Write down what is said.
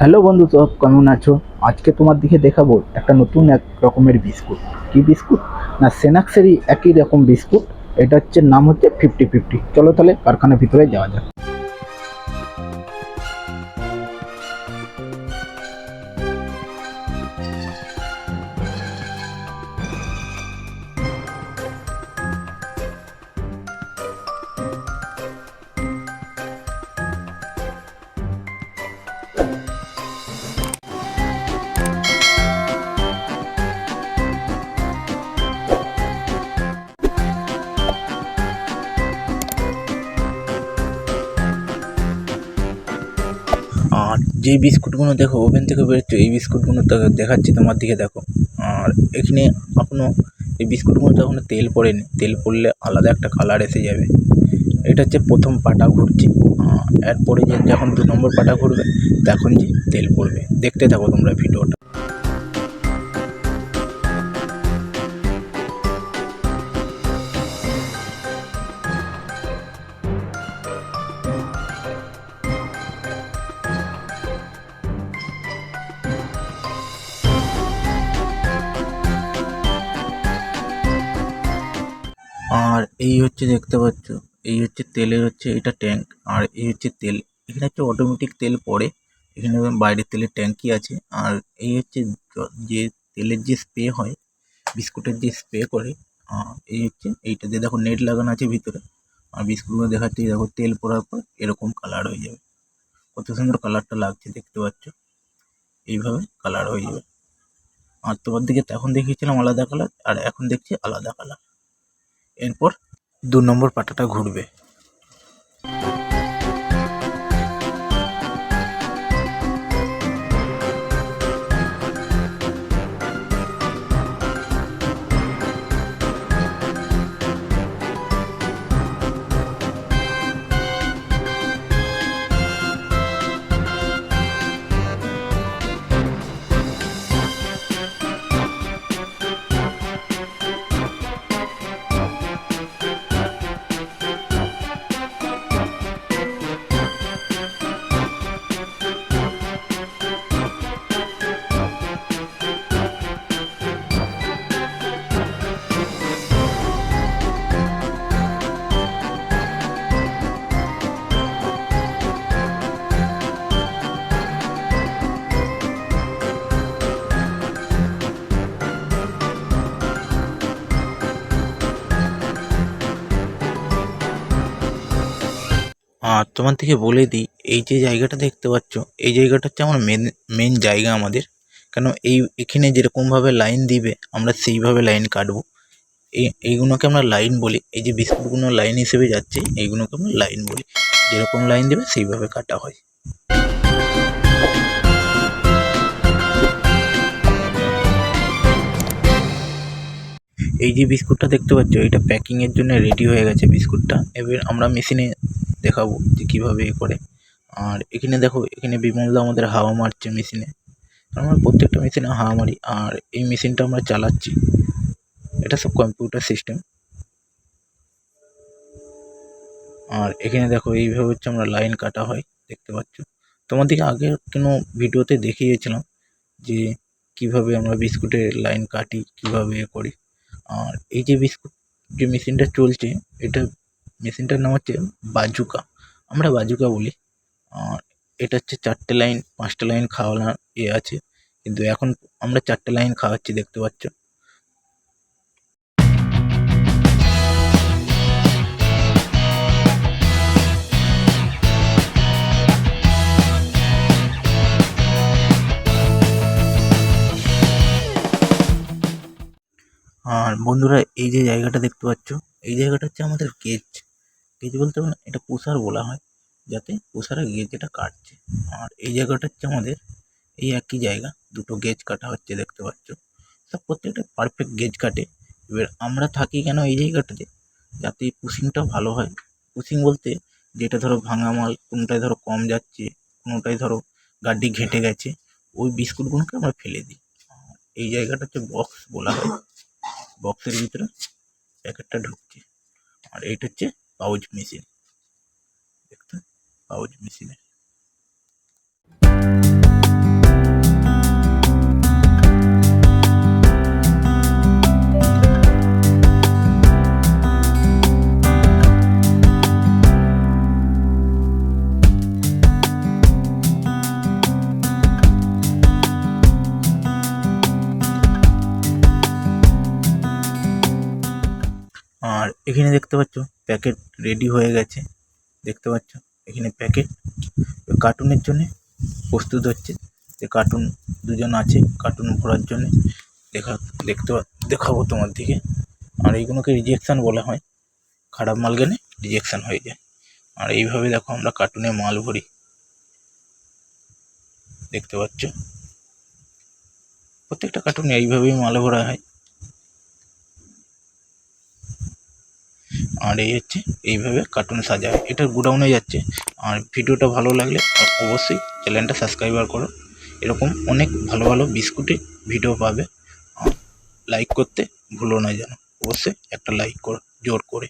Hello বন্ধু, সব কেমন আছো? আজকে তোমার দিকে দেখাবো একটা নতুন এক রকমের বিস্কুট। কি বিস্কুট? না সেনাক্সেরই একই রকম বিস্কুট। এটা হচ্ছে, নাম হচ্ছে ফিফটি ফিফটি চলো তাহলে কারখানার ভিতরে যাওয়া যাক। যেই বিস্কুটগুলো দেখো, ওভেন থেকে বেরোচ্ছে এই বিস্কুটগুলো দেখাচ্ছি তোমার দিকে, দেখো। আর এখানে এখনও এই বিস্কুটগুলোতে এখনও তেল পড়েনি। তেল পড়লে আলাদা একটা কালার এসে যাবে। এটা হচ্ছে প্রথম পাটা ঘুরছি। এরপরে যে যখন দু নম্বর পাটা ঘুরবে, তখন যে তেল পড়বে। দেখতে থাকো তোমরা ভিডিওটা। আর এই হচ্ছে দেখতে পাচ্ছ, এই হচ্ছে তেলের হচ্ছে এটা ট্যাঙ্ক আর এই হচ্ছে তেল। এখানে হচ্ছে অটোমেটিক তেল পড়ে, এখানে বাইরের তেলের ট্যাঙ্কি আছে। আর এই হচ্ছে যে তেলের যে স্প্রে হয়, বিস্কুটের যে স্প্রে করে এই হচ্ছে এইটা দিয়ে দেখো নেট লাগানো আছে ভিতরে। আর বিস্কুটগুলো দেখাচ্ছে দেখো তেল পড়ার পর এরকম কালার হয়ে যাবে। কত সুন্দর কালারটা লাগছে দেখতে পাচ্ছ। এইভাবে কালার হয়ে যাবে। আর তোমার দিকে তখন দেখিয়েছিলাম আলাদা কালার আর এখন দেখছি আলাদা কালার এরপর দু নম্বর পাটাটা ঘুরবে। আর তোমার থেকে বলে দিই, এই যে জায়গাটা দেখতে পাচ্ছ, এই জায়গাটা হচ্ছে আমার মেন মেন জায়গা আমাদের। কেন এই, এখানে যেরকমভাবে লাইন দিবে, আমরা সেইভাবে লাইন কাটবো। এই এইগুলোকে আমরা লাইন বলি। এই যে বিস্কুটগুলো লাইন হিসেবে যাচ্ছে, এইগুলোকে আমরা লাইন বলি। যেরকম লাইন দেবে, সেইভাবে কাটা হয়। এই যে বিস্কুটটা দেখতে পাচ্ছ, এটা প্যাকিং এর জন্য রেডি হয়ে গেছে বিস্কুটটা। এবার আমরা মেশিনে দেখাবো যে কীভাবে এ করে। আর এখানে দেখো, এখানে বিমলদা আমাদের হাওয়া মারছে মেশিনে। আমরা প্রত্যেকটা মেশিনে হাওয়া মারি, আর এই মেশিনটা আমরা চালাচ্ছি। এটা সব কম্পিউটার সিস্টেম আর এখানে দেখো, এইভাবে হচ্ছে আমরা লাইন কাটা হয়, দেখতে পাচ্ছ। তোমাদেরকে আগে কোনো ভিডিওতে দেখিয়েছিলাম যে কীভাবে আমরা বিস্কুটের লাইন কাটি, কীভাবে এ করি। আর এই যে বিস্কুট যে মেশিনটা চলছে, এটা মেশিনটার নাম হচ্ছে বাজুকা। আমরা বাজুকা বলি। এটা হচ্ছে চারটে লাইন, পাঁচটা লাইন খাওয়ানো ইয়ে আছে। কিন্তু এখন আমরা চারটে লাইন খাওয়াচ্ছি, দেখতে পাচ্ছ। আর বন্ধুরা, এই যে জায়গাটা দেখতে পাচ্ছ, এই জায়গাটা হচ্ছে আমাদের গেজ গেজ বলতে পারো না, এটা পুষার বলা হয় যাতে পুষারে গেজ এটা কাটছে। আর এই জায়গাটা হচ্ছে আমাদের এই একই জায়গা দুটো গেজ কাটা হচ্ছে দেখতে পাচ্ছ। সব প্রত্যেকটা পারফেক্ট গেজ কাটে। এবার আমরা থাকি কেন এই জায়গাটাতে? যাতে পুশিংটা ভালো হয়। পুশিং বলতে যেটা ধরো ভাঙা মাল কোনোটায় ধরো কম যাচ্ছে কোনোটায় ধরো গাড্ডি ঘেঁটে গেছে ওই বিস্কুটগুলোকে আমরা ফেলে দিই। এই জায়গাটা হচ্ছে বক্স বলা হয়। বক্সের ভিতরে প্যাকেটটা ঢুকছে। আর এইটা হচ্ছে পাউচ মেশিন দেখতে পাউচ মেশিনে এখানে দেখতে পাচ্ছ, প্যাকেট রেডি হয়ে গেছে। দেখতে পাচ্ছ, এখানে প্যাকেট কার্টুনের জন্যে প্রস্তুত হচ্ছে। যে কার্টুন দুজন আছে কার্টুন ভরার জন্য। দেখা, দেখতে দেখাবো তোমার দিকে। আর এইগুলোকে রিজেকশন বলা হয়। খারাপ মাল গেলে রিজেকশন হয়ে যায়। আর এইভাবে দেখো আমরা কার্টুনে মাল ভরি। দেখতে পাচ্ছ? প্রত্যেকটা কার্টুনে এইভাবেই মাল ভরা হয়। আর এই হচ্ছে এইভাবে কার্টুন সাজা হয় এটা গোডাউনে যাচ্ছে। আর ভিডিওটা ভালো লাগলে অবশ্যই চ্যানেলটা সাবস্ক্রাইবার করো। এরকম অনেক ভালো ভালো বিস্কুটের ভিডিও পাবে। লাইক করতে ভুলো না যেন। অবশ্যই একটা লাইক করো, জোর করে।